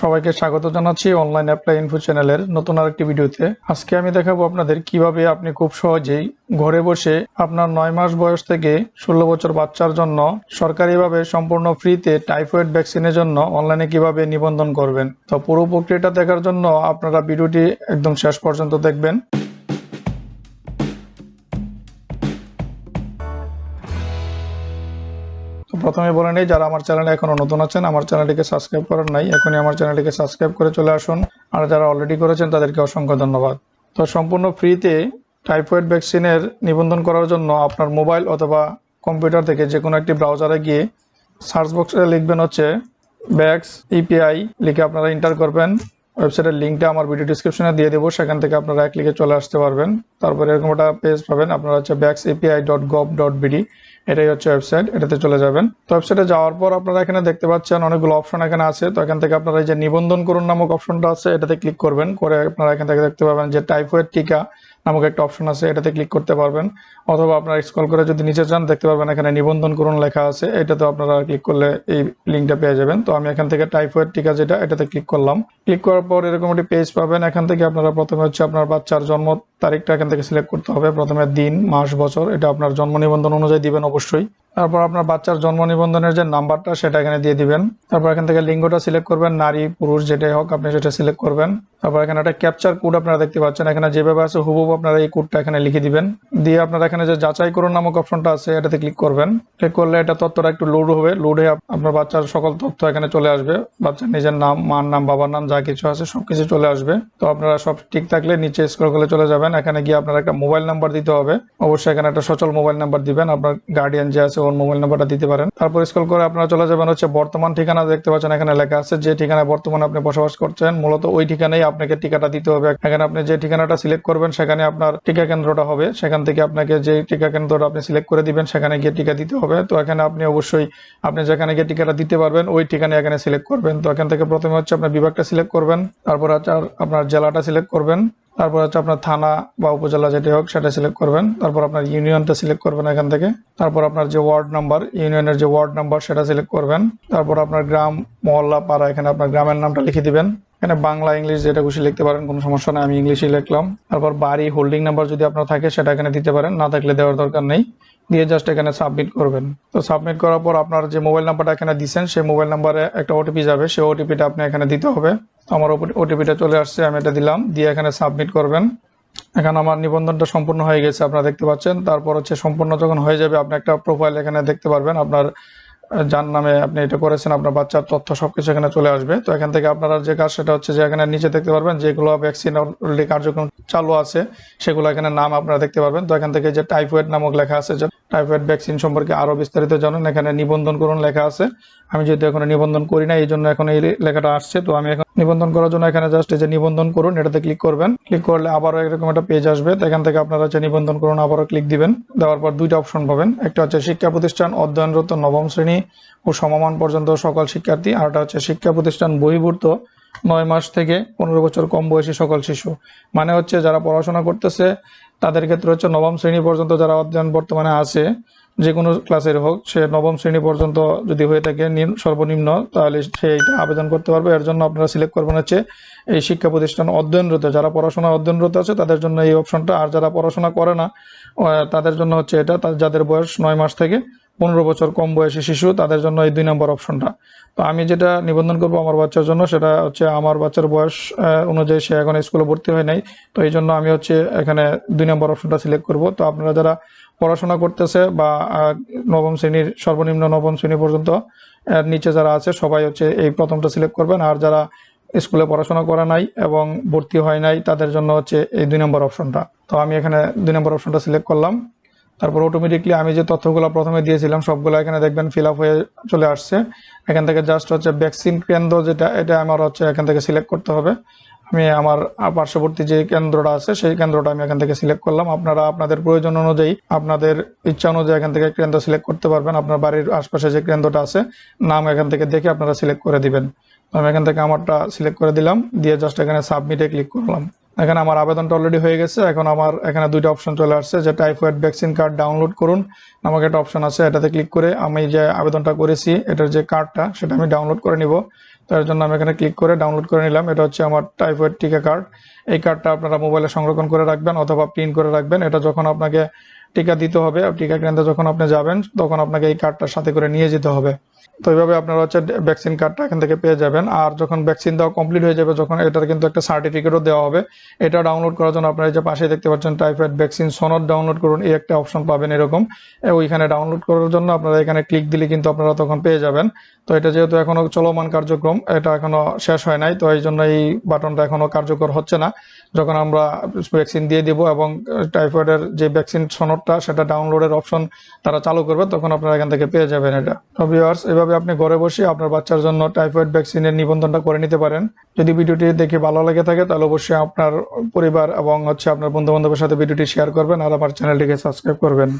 সবাইকে স্বাগত জানাচ্ছি অনলাইন অ্যাপ্লাই ইনফো চ্যানেলের নতুন আরেকটি ভিডিওতে। আজকে আমি দেখাবো আপনাদের কীভাবে আপনি খুব সহজেই ঘরে বসে আপনার নয় মাস বয়স থেকে ষোলো বছর বাচ্চার জন্য সরকারিভাবে সম্পূর্ণ ফ্রিতে টাইফয়েড ভ্যাকসিনের জন্য অনলাইনে কীভাবে নিবন্ধন করবেন। তো পুরো প্রক্রিয়াটা দেখার জন্য আপনারা ভিডিওটি একদম শেষ পর্যন্ত দেখবেন। প্রথমে বলে নেই, যারা আমার চ্যানেলে এখনও নতুন আছেন, আমার চ্যানেলটিকে সাবস্ক্রাইব করেন নাই, এখনই আমার চ্যানেলটিকে সাবস্ক্রাইব করে চলে আসুন। আর যারা অলরেডি করেছেন, তাদেরকে অসংখ্য ধন্যবাদ। তো সম্পূর্ণ ফ্রিতে টাইফয়েড ভ্যাকসিনের নিবন্ধন করার জন্য আপনার মোবাইল অথবা কম্পিউটার থেকে যে কোনো একটি ব্রাউজারে গিয়ে সার্চ বক্সে লিখবেন হচ্ছে ব্যাক্স ইপিআই, লিখে আপনারা এন্টার করবেন। ওয়েবসাইটের লিঙ্কটা আমার ভিডিও ডিসক্রিপশনে দিয়ে দেবো, সেখান থেকে আপনারা এক লিখে চলে আসতে পারবেন। তারপরে এরকম একটা পেজ পাবেন, আপনারা হচ্ছে ব্যাক্স API dot gov dot BD এটাই হচ্ছে ওয়েবসাইট এটাতে চলে যাবেন। তো ওয়েবসাইটে যাওয়ার পর আপনারা এখানে দেখতে পাচ্ছেন অনেকগুলো অপশন এখানে আছে। তো এখান থেকে আপনারা এই যে নিবন্ধন করুন নামক অপশনটা আছে, এটাতে ক্লিক করবেন। করে আপনারা এখান থেকে দেখতে পাবেন যে টাইফয়েড টিকা নামক একটা অপশন আছে, এটাতে ক্লিক করতে পারবেন। অথবা আপনারা স্ক্রল করে যদি নিচে যান, দেখতে পারবেন এখানে নিবন্ধন করুন লেখা আছে। এটাতে আপনারা ক্লিক করলে এই লিঙ্কটা পেয়ে যাবেন। তো আমি এখান থেকে টাইফয়েড টিকা যেটা, এটাতে ক্লিক করলাম। ক্লিক করার পর এরকম একটি পেজ পাবেন। এখান থেকে আপনারা প্রথমে হচ্ছে আপনার বাচ্চার জন্ম তারিখটা এখান থেকে সিলেক্ট করতে হবে। প্রথমে দিন, মাস, বছর, এটা আপনার জন্ম নিবন্ধন অনুযায়ী দিবেন অবশ্যই। তারপর আপনার বাচ্চার জন্ম নিবন্ধনের যে নাম্বারটা, সেটা এখানে দিয়ে দিবেন। তারপর এখান থেকে লিঙ্গটা সিলেক্ট করবেন, নারী, পুরুষ, যেটাই হোক, আপনি সেটা সিলেক্ট করবেন। তারপর এখানে একটা ক্যাপচার কোড আপনারা দেখতে পাচ্ছেন। এখানে যেভাবে আছে হুবহু আপনারা এই কোডটা এখানে লিখে দিবেন। দিয়ে আপনারা এখানে যে যাচাই করুন নামক অপশনটা আছে, এটাতে ক্লিক করবেন। ক্লিক করলে এটা তথ্যটা একটু লোড হবে। লোড হয়ে আপনার বাচ্চার সকল তথ্য এখানে চলে আসবে। বাচ্চার নিজের নাম, মার নাম, বাবার নাম যা কিছু আছে সবকিছু চলে আসবে। তো আপনারা সব ঠিক থাকলে নিচে স্ক্রল করে চলে যাবেন। এখানে গিয়ে আপনার একটা মোবাইল নাম্বার দিতে হবে। অবশ্যই এখানে একটা সচল মোবাইল নাম্বার দিবেন। আপনার গার্ডিয়ান যে আছে ওর মোবাইল নাম্বারটা দিতে পারেন। তারপর স্ক্রল করে আপনারা চলে যাবেন হচ্ছে বর্তমান ঠিকানা দেখতে পাচ্ছেন। এখানে লেখা আছে যে ঠিকানায় বর্তমানে আপনি বসবাস করছেন। মূলত ওই ঠিকানায় আপনাকে টিকাটা দিতে হবে। এখানে আপনি যে ঠিকানাটা সিলেক্ট করবেন, সেখানে আপনার টিকা কেন্দ্রটা হবে। সেখান থেকে আপনাকে যে টিকা কেন্দ্রটা আপনি সিলেক্ট করে দিবেন, সেখানে গিয়ে টিকা দিতে হবে। তো এখানে আপনি অবশ্যই, আপনি যেখানে গিয়ে টিকাটা দিতে পারবেন, ওই ঠিকানা এখানে সিলেক্ট করবেন। তো এখান থেকে প্রথমে হচ্ছে আপনার বিভাগটা সিলেক্ট করবেন। তারপর আপনার জেলাটা সিলেক্ট করবেন। তারপর হচ্ছে আপনার থানা বা উপজেলা যেটি হোক, সেটা সিলেক্ট করবেন। তারপর আপনার ইউনিয়নটা সিলেক্ট করবেন এখান থেকে। তারপর আপনার যে ওয়ার্ড নাম্বার, ইউনিয়নের যে ওয়ার্ড নাম্বার, সেটা সিলেক্ট করবেন। তারপর আপনার গ্রাম, মহল্লা, পাড়া, এখানে আপনার গ্রামের নামটা লিখে দিবেন। এখানে বাংলা, ইংলিশ যেটা খুশি লিখতে পারেন, কোনো সমস্যা নেই, আমি ইংলিশে লিখলাম। তারপর বাড়ি হোল্ডিং নাম্বার যদি আপনার থাকে, সেটা এখানে দিতে পারেন। না থাকলে দেওয়ার দরকার নেই। দিয়ে জাস্ট এখানে সাবমিট করবেন। তো সাবমিট করার পর আপনার যে মোবাইল নাম্বারটা এখানে দিচ্ছেন সেই মোবাইল নাম্বারে একটা ওটিপি যাবে। সেই ওটিপিটা আপনি এখানে দিতে হবে। আমার ওটিপিটা চলে আসছে, আমি এটা দিলাম, দিয়ে এখানে সাবমিট করবেন। এখানে আমার নিবন্ধনটা সম্পূর্ণ হয়ে গেছে, আপনারা দেখতে পাচ্ছেন। তারপর হচ্ছে সম্পূর্ণ যখন হয়ে যাবে, আপনি একটা প্রোফাইল এখানে দেখতে পারবেন। আপনার যার নামে আপনি এটা করেছেন, আপনার বাচ্চার তথ্য সবকিছু এখানে চলে আসবে। তো এখান থেকে আপনারা যে কাজ, সেটা হচ্ছে যে এখানে নিচে দেখতে পারবেন, যেগুলো ভ্যাকসিন অলরেডি কার্যক্রম চালু আছে, সেগুলো এখানে নাম আপনারা দেখতে পারবেন। তো এখান থেকে যে টাইফয়েড নামক লেখা আছে, যে টাইফয়েড ভ্যাকসিন সম্পর্কে আরও বিস্তারিত জানুন। এখানে নিবন্ধন করুন লেখা আছে। আমি যেহেতু এখন নিবন্ধন করি না এই জন্য এখন এই লেখাটা আসছে। তো আমি এখন নিবন্ধন করার জন্য এখানে জাস্ট যে নিবন্ধন করুন, এটাতে ক্লিক করবেন। ক্লিক করলে আবারও এরকম একটা পেজ আসবে। এখান থেকে আপনারা হচ্ছে নিবন্ধন করুন, আবারও ক্লিক দিবেন। দেওয়ার পর দুইটা অপশন পাবেন। একটা হচ্ছে শিক্ষা প্রতিষ্ঠান অধ্যয়নরত নবম শ্রেণি ও সমমান পর্যন্ত সকল শিক্ষার্থী। আর একটা হচ্ছে শিক্ষা প্রতিষ্ঠান বহির্ভূত নয় মাস থেকে পনেরো বছর কম বয়সী সকল শিশু। মানে হচ্ছে যারা পড়াশোনা করতেছে, তাদের ক্ষেত্রে হচ্ছে নবম শ্রেণি পর্যন্ত যারা অধ্যয়ন বর্তমানে আছে যে কোনো ক্লাসের হোক, সে নবম শ্রেণি পর্যন্ত যদি হয়ে থাকে নিম্ন- সর্বনিম্ন, তাহলে সে এটা আবেদন করতে পারবে। এর জন্য আপনারা সিলেক্ট করবেন হচ্ছে এই শিক্ষা প্রতিষ্ঠান অধ্যয়নরত। যারা পড়াশোনা অধ্যয়নরত আছে, তাদের জন্য এই অপশনটা আর যারা পড়াশোনা করে না তাদের জন্য হচ্ছে এটা যাদের বয়স নয় মাস থেকে পনেরো বছর কম বয়সী শিশু, তাদের জন্য এই দুই নম্বর অপশনটা তো আমি যেটা নিবন্ধন করব আমার বাচ্চার জন্য, সেটা হচ্ছে আমার বাচ্চার বয়স অনুযায়ী সে এখন স্কুলে ভর্তি হয় নাই। তো এই জন্য আমি হচ্ছে এখানে দুই নম্বর অপশনটা সিলেক্ট করব। তো আপনারা যারা পড়াশোনা করতেছে বা নবম শ্রেণির, সর্বনিম্ন নবম শ্রেণি পর্যন্ত, এর নিচে যারা আছে, সবাই হচ্ছে এই প্রথমটা সিলেক্ট করবেন। আর যারা স্কুলে পড়াশোনা করা নাই এবং ভর্তি হয় নাই, তাদের জন্য হচ্ছে এই দুই নম্বর অপশনটা তো আমি এখানে দুই নম্বর অপশনটা সিলেক্ট করলাম। তারপর অটোমেটিকলি আমি যে তথ্যগুলো প্রথমে দিয়েছিলাম, সবগুলো এখানে দেখবেন ফিল হয়ে চলে আসছে। এখান থেকে জাস্ট হচ্ছে ভ্যাকসিন কেন্দ্র যেটা, এটা আমার হচ্ছে এখান থেকে সিলেক্ট করতে হবে। আমি আমার পার্শ্ববর্তী যে কেন্দ্রটা আছে, সেই কেন্দ্রটা আমি এখান থেকে সিলেক্ট করলাম। আপনারা আপনাদের প্রয়োজন অনুযায়ী, আপনাদের ইচ্ছা অনুযায়ী এখান থেকে কেন্দ্র সিলেক্ট করতে পারবেন। আপনার বাড়ির আশপাশে যে কেন্দ্রটা আছে, নাম এখান থেকে দেখে আপনারা সিলেক্ট করে দিবেন। আমি এখান থেকে আমারটা সিলেক্ট করে দিলাম, দিয়ে জাস্ট এখানে সাবমিটে ক্লিক করলাম। এখানে আমার আবেদনটা অলরেডি হয়ে গেছে। এখন আমার এখানে দুইটা অপশন চলে আসছে, যে টাইফয়েড ভ্যাকসিন কার্ড ডাউনলোড করুন। নামক একটা অপশন আছে, এটাতে ক্লিক করে আমি যে আবেদনটা করেছি, এটার যে কার্ডটা সেটা আমি ডাউনলোড করে নিব। তার জন্য আমি এখানে ক্লিক করে ডাউনলোড করে নিলাম। এটা হচ্ছে আমার টাইফয়েড টিকা কার্ড এই কার্ডটা আপনারা মোবাইলে সংরক্ষণ করে রাখবেন অথবা প্রিন্ট করে রাখবেন। এটা যখন আপনাকে টিকা দিতে হবে টিকা কেন্দ্রে যখন আপনি যাবেন, তখন আপনাকে এই কার্ডটার সাথে করে নিয়ে যেতে হবে। তো এইভাবে আপনারা হচ্ছে ভ্যাকসিন কার্ডটা এখান থেকে পেয়ে যাবেন। আর যখন ভ্যাকসিন দেওয়া কমপ্লিট হয়ে যাবে, যখন এটার কিন্তু একটা সার্টিফিকেটও দেওয়া হবে। এটা ডাউনলোড করার জন্য আপনারা যে পাশে দেখতে পাচ্ছেন টাইফয়েড ভ্যাকসিন সনদ ডাউনলোড করুন, এই একটা অপশন পাবেন এরকম। ওইখানে ডাউনলোড করার জন্য আপনারা এখানে ক্লিক দিলে কিন্তু আপনারা তখন পেয়ে যাবেন। তো এটা যেহেতু এখনও চলমান কার্যক্রম, এটা এখনও শেষ হয় নাই। তো এই জন্য এই বাটনটা এখনও কার্যকর হচ্ছে না। যখন আমরা ভ্যাকসিন দিয়ে দিব এবং টাইফয়েডের যে ভ্যাকসিন সনদটা সেটা ডাউনলোডের অপশন তারা চালু করবে, তখন আপনারা এখান থেকে পেয়ে যাবেন এটা। তো ভিউয়ার্স এভাবে আপনি ঘরে বসে আপনার বাচ্চার জন্য টাইফয়েড ভ্যাকসিনের নিবন্ধনটা করে নিতে পারেন। যদি ভিডিওটি দেখে ভালো লেগে থাকে, তাহলে অবশ্যই আপনার পরিবার এবং হচ্ছে আপনার বন্ধু বান্ধবের সাথে ভিডিওটি শেয়ার করবেন আর আমার চ্যানেলটিকে সাবস্ক্রাইব করবেন।